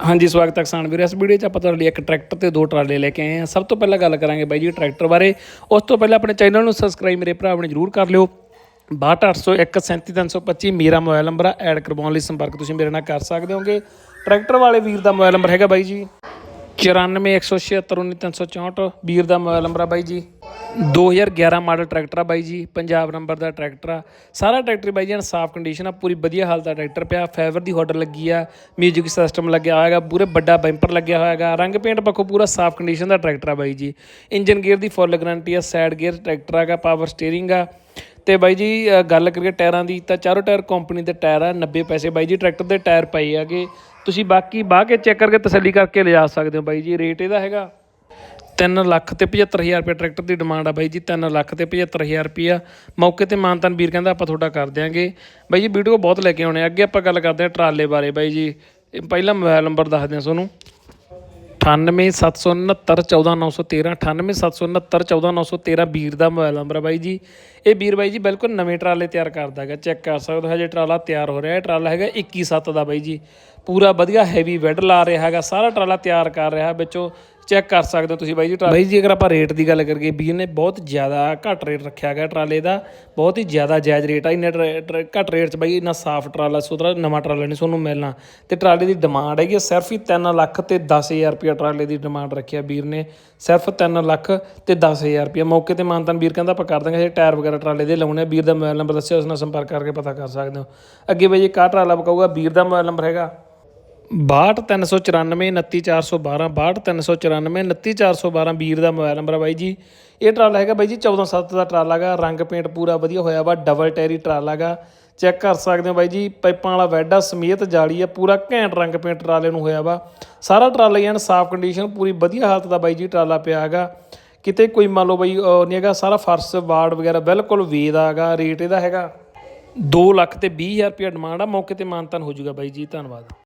ਹਾਂਜੀ, ਸਵਾਗਤ ਹੈ ਕਿਸਾਨ ਵੀਰ। ਇਸ ਵੀਡੀਓ 'ਚ ਆਪਾਂ ਤੁਹਾਡੇ ਲਈ ਇੱਕ ਟਰੈਕਟਰ ਤੇ ਦੋ ਟਰਾਲੇ ਲੈ ਕੇ ਆਏ ਹਾਂ। ਸਭ ਤੋਂ ਪਹਿਲਾਂ ਗੱਲ ਕਰਾਂਗੇ ਬਾਈ ਜੀ ਟਰੈਕਟਰ ਬਾਰੇ। ਉਸ ਤੋਂ ਪਹਿਲਾਂ ਆਪਣੇ ਚੈਨਲ ਨੂੰ ਸਬਸਕ੍ਰਾਈਬ ਮੇਰੇ ਭਰਾ ਨੇ ਜਰੂਰ ਕਰ ਲਿਓ। 62801 ਮੇਰਾ ਮੋਬਾਈਲ ਨੰਬਰ ਐਡ ਕਰਵਾਉਣ ਲਈ ਸੰਪਰਕ ਤੁਸੀਂ ਮੇਰੇ ਨਾਲ ਕਰ ਸਕਦੇ ਹੋਗੇ। ਟਰੈਕਟਰ ਵਾਲੇ ਵੀਰ ਦਾ ਮੋਬਾਈਲ ਨੰਬਰ ਹੈਗਾ ਬਾਈ ਜੀ? 9416719364 ਵੀਰ ਦਾ ਮੋਬਾਈਲ ਨੰਬਰ ਆ ਬਾਈ ਜੀ। 2011 ਮਾਡਲ ਟਰੈਕਟਰ ਆ ਬਾਈ ਜੀ, ਪੰਜਾਬ ਨੰਬਰ ਦਾ ਟਰੈਕਟਰ ਆ। ਸਾਰਾ ਟਰੈਕਟਰ ਬਾਈ ਜੀ ਸਾਫ਼ ਕੰਡੀਸ਼ਨ ਆ, ਪੂਰੀ ਵਧੀਆ ਹਾਲਤ ਦਾ ਟਰੈਕਟਰ ਪਿਆ ਫਾਈਬਰ ਦੀ ਹਾਰਡਰ ਲੱਗੀ ਆ ਮਿਊਜ਼ਿਕ ਸਿਸਟਮ ਲੱਗਿਆ ਹੋਇਆਗਾ ਪੂਰੇ ਵੱਡਾ ਬੈਂਪਰ ਲੱਗਿਆ ਹੋਇਆਗਾ ਰੰਗ ਪੇਂਟ ਪੱਖੋਂ ਪੂਰਾ ਸਾਫ਼ ਕੰਡੀਸ਼ਨ ਦਾ ਟਰੈਕਟਰ ਆ ਬਾਈ ਜੀ। ਇੰਜਨ ਗੇਅਰ ਦੀ ਫੁੱਲ ਗਾਰੰਟੀ ਆ ਸਾਈਡ ਗੇਅਰ ਟਰੈਕਟਰ ਆਗਾ ਪਾਵਰ ਸਟੀਅਰਿੰਗ ਆ। ਤੇ ਬਾਈ ਜੀ ਗੱਲ ਕਰੀਏ ਟਾਇਰਾਂ ਦੀ, ਤਾਂ ਚਾਰੋਂ ਟਾਇਰ ਕੰਪਨੀ ਦੇ ਟਾਇਰ ਆ 90 ਪੈਸੇ। ਬਾਈ ਜੀ ਟਰੈਕਟਰ ਦੇ ਟਾਇਰ ਪਏ ਆਗੇ ਤੁਸੀਂ ਬਾਕੀ ਬਾਹ ਕੇ ਚੈੱਕ ਕਰਕੇ ਤਸੱਲੀ ਕਰਕੇ ਲਿਜਾ ਸਕਦੇ ਹੋ ਬਾਈ ਜੀ ਰੇਟ ਇਹਦਾ ਹੈਗਾ। 3 ਲੱਖ ਤੇ 75000 ਰੁਪਏ ਟਰੈਕਟਰ ਦੀ ਡਿਮਾਂਡ ਆ ਬਾਈ ਜੀ 3 ਲੱਖ ਤੇ 75000 ਰੁਪਿਆ ਮੌਕੇ ਤੇ ਮਾਨਤਨ ਵੀਰ ਕਹਿੰਦਾ, ਆਪਾਂ ਤੁਹਾਡਾ ਕਰ ਦਿਆਂਗੇ। ਬਾਈ ਜੀ, ਵੀਡੀਓ ਬਹੁਤ ਲੈ ਕੇ ਆਉਣੇ ਆ। ਅੱਗੇ ਆਪਾਂ ਗੱਲ ਕਰਦੇ ਹਾਂ ਟਰਾਲੇ ਬਾਰੇ ਬਾਈ ਜੀ। ਇਹ ਪਹਿਲਾ ਮੋਬਾਈਲ ਨੰਬਰ ਦੱਸਦੇ ਹਾਂ ਤੁਹਾਨੂੰ। 9876914913 9876914913 ਵੀਰ ਦਾ ਮੋਬਾਈਲ ਨੰਬਰ ਆ ਬਾਈ ਜੀ। ਇਹ ਵੀਰ ਬਾਈ ਜੀ ਬਿਲਕੁਲ ਨਵੇਂ ਟਰਾਲੇ ਤਿਆਰ ਕਰਦਾ ਹੈਗਾ, ਚੈੱਕ ਕਰ ਸਕਦੇ ਹੋ, ਹਜੇ ਟਰਾਲਾ ਤਿਆਰ ਹੋ ਰਿਹਾ ਹੈ ਟਰਾਲਾ ਹੈਗਾ 217 ਦਾ ਬਾਈ ਜੀ। ਪੂਰਾ ਵਧੀਆ ਹੈਵੀ ਵੈਡ ਲਾ ਰਿਹਾ ਹੈਗਾ, ਸਾਰਾ ਟਰਾਲਾ ਤਿਆਰ ਕਰ ਰਿਹਾ, ਵਿੱਚੋਂ ਚੈੱਕ ਕਰ ਸਕਦੇ ਹੋ ਤੁਸੀਂ ਬਾਈ ਜੀ ਟਰਾਲਾ? ਬਾਈ ਜੀ, ਅਗਰ ਆਪਾਂ ਰੇਟ ਦੀ ਗੱਲ ਕਰੀਏ, ਵੀਰ ਨੇ ਬਹੁਤ ਜ਼ਿਆਦਾ ਘੱਟ ਰੇਟ ਰੱਖਿਆ ਗਿਆ ਟਰਾਲੇ ਦਾ, ਬਹੁਤ ਹੀ ਜ਼ਿਆਦਾ ਜਾਇਜ਼ ਰੇਟ ਆ। ਇੰਨੇ ਟਰ- ਘੱਟ ਰੇਟ 'ਚ ਬਾਈ ਇੰਨਾ ਸਾਫ਼ ਟਰਾਲਾ, ਸੁਥਰਾ ਨਵਾਂ ਟਰਾਲਾ ਨਹੀਂ ਤੁਹਾਨੂੰ ਮਿਲਣਾ। ਤੇ ਟਰਾਲੇ ਦੀ ਡਿਮਾਂਡ ਹੈਗੀ ਆ, ਸਿਰਫ ਹੀ 3 ਲੱਖ ਤੇ 10000 ਰੁਪਏ ਟਰਾਲੇ ਦੀ ਡਿਮਾਂਡ ਰੱਖਿਆ ਵੀਰ ਨੇ। ਸਿਰਫ 3 ਲੱਖ ਤੇ 10000 ਰੁਪਏ ਮੌਕੇ ਤੇ ਮਾਨਤਨ ਵੀਰ ਕਹਿੰਦਾ, ਆਪਾਂ ਕਰ ਦਾਂਗੇ ਜੇ ਟਾਇਰ ਵਗੈਰਾ ਟਰਾਲੇ ਦੇ ਲਾਉਣੇ ਆ। ਵੀਰ ਦਾ ਮੋਬਾਈਲ ਨੰਬਰ ਦੱਸਿਆ, ਉਸ ਨਾਲ ਸੰਪਰਕ ਕਰਕੇ ਪਤਾ ਕਰ ਸਕਦੇ ਹੋ। ਅੱਗੇ ਬਾਈ ਜੀ ਕਾਹ ਟਰਾਲਾ ਬਕਾਊਗਾ ਵੀਰ ਦਾ ਮੋਬਾਈਲ ਨੰਬਰ ਹੈਗਾ 62394 29412 62394 29412 ਵੀਰ ਦਾ ਮੋਬਾਈਲ ਨੰਬਰ ਆ ਬਾਈ ਜੀ। ਇਹ ਟਰਾਲਾ ਹੈਗਾ ਬਾਈ ਜੀ 147 ਦਾ ਟਰਾਲਾ ਹੈਗਾ, ਰੰਗ ਪੇਂਟ ਪੂਰਾ ਵਧੀਆ ਹੋਇਆ ਵਾ ਡਬਲ ਟੈਰੀ ਟਰਾਲਾ ਹੈਗਾ। ਚੈੱਕ ਕਰ ਸਕਦੇ ਹੋ ਬਾਈ ਜੀ, ਪਾਈਪਾਂ ਵਾਲਾ ਵੈਡਾ ਸਮੇਤ ਜਾਲੀ ਆ, ਪੂਰਾ ਘੈਂਟ ਰੰਗ ਪੇਂਟ ਟਰਾਲੇ ਨੂੰ ਹੋਇਆ ਵਾ। ਸਾਰਾ ਟਰਾਲਾ ਯਾਨ ਸਾਫ਼ ਕੰਡੀਸ਼ਨ ਪੂਰੀ ਵਧੀਆ ਹਾਲਤ ਦਾ ਬਾਈ ਜੀ ਟਰਾਲਾ ਪਿਆ ਹੈਗਾ। ਕਿਤੇ ਕੋਈ ਮੰਨ ਲਓ ਬਾਈ ਅਹ ਨਹੀਂ ਹੈਗਾ, ਸਾਰਾ ਫਰਸ਼, ਵਾਰਡ ਵਗੈਰਾ ਬਿਲਕੁਲ ਵੇ ਦਾ ਹੈਗਾ, ਰੇਟ ਇਹਦਾ ਹੈਗਾ 2 ਲੱਖ ਤੇ 20000 ਰੁਪਏ ਡਿਮਾਂਡ ਆ, ਮੌਕੇ ਤੇ ਮਾਨਤਨ ਹੋ ਜਾਊਗਾ ਬਾਈ ਜੀ, ਧੰਨਵਾਦ।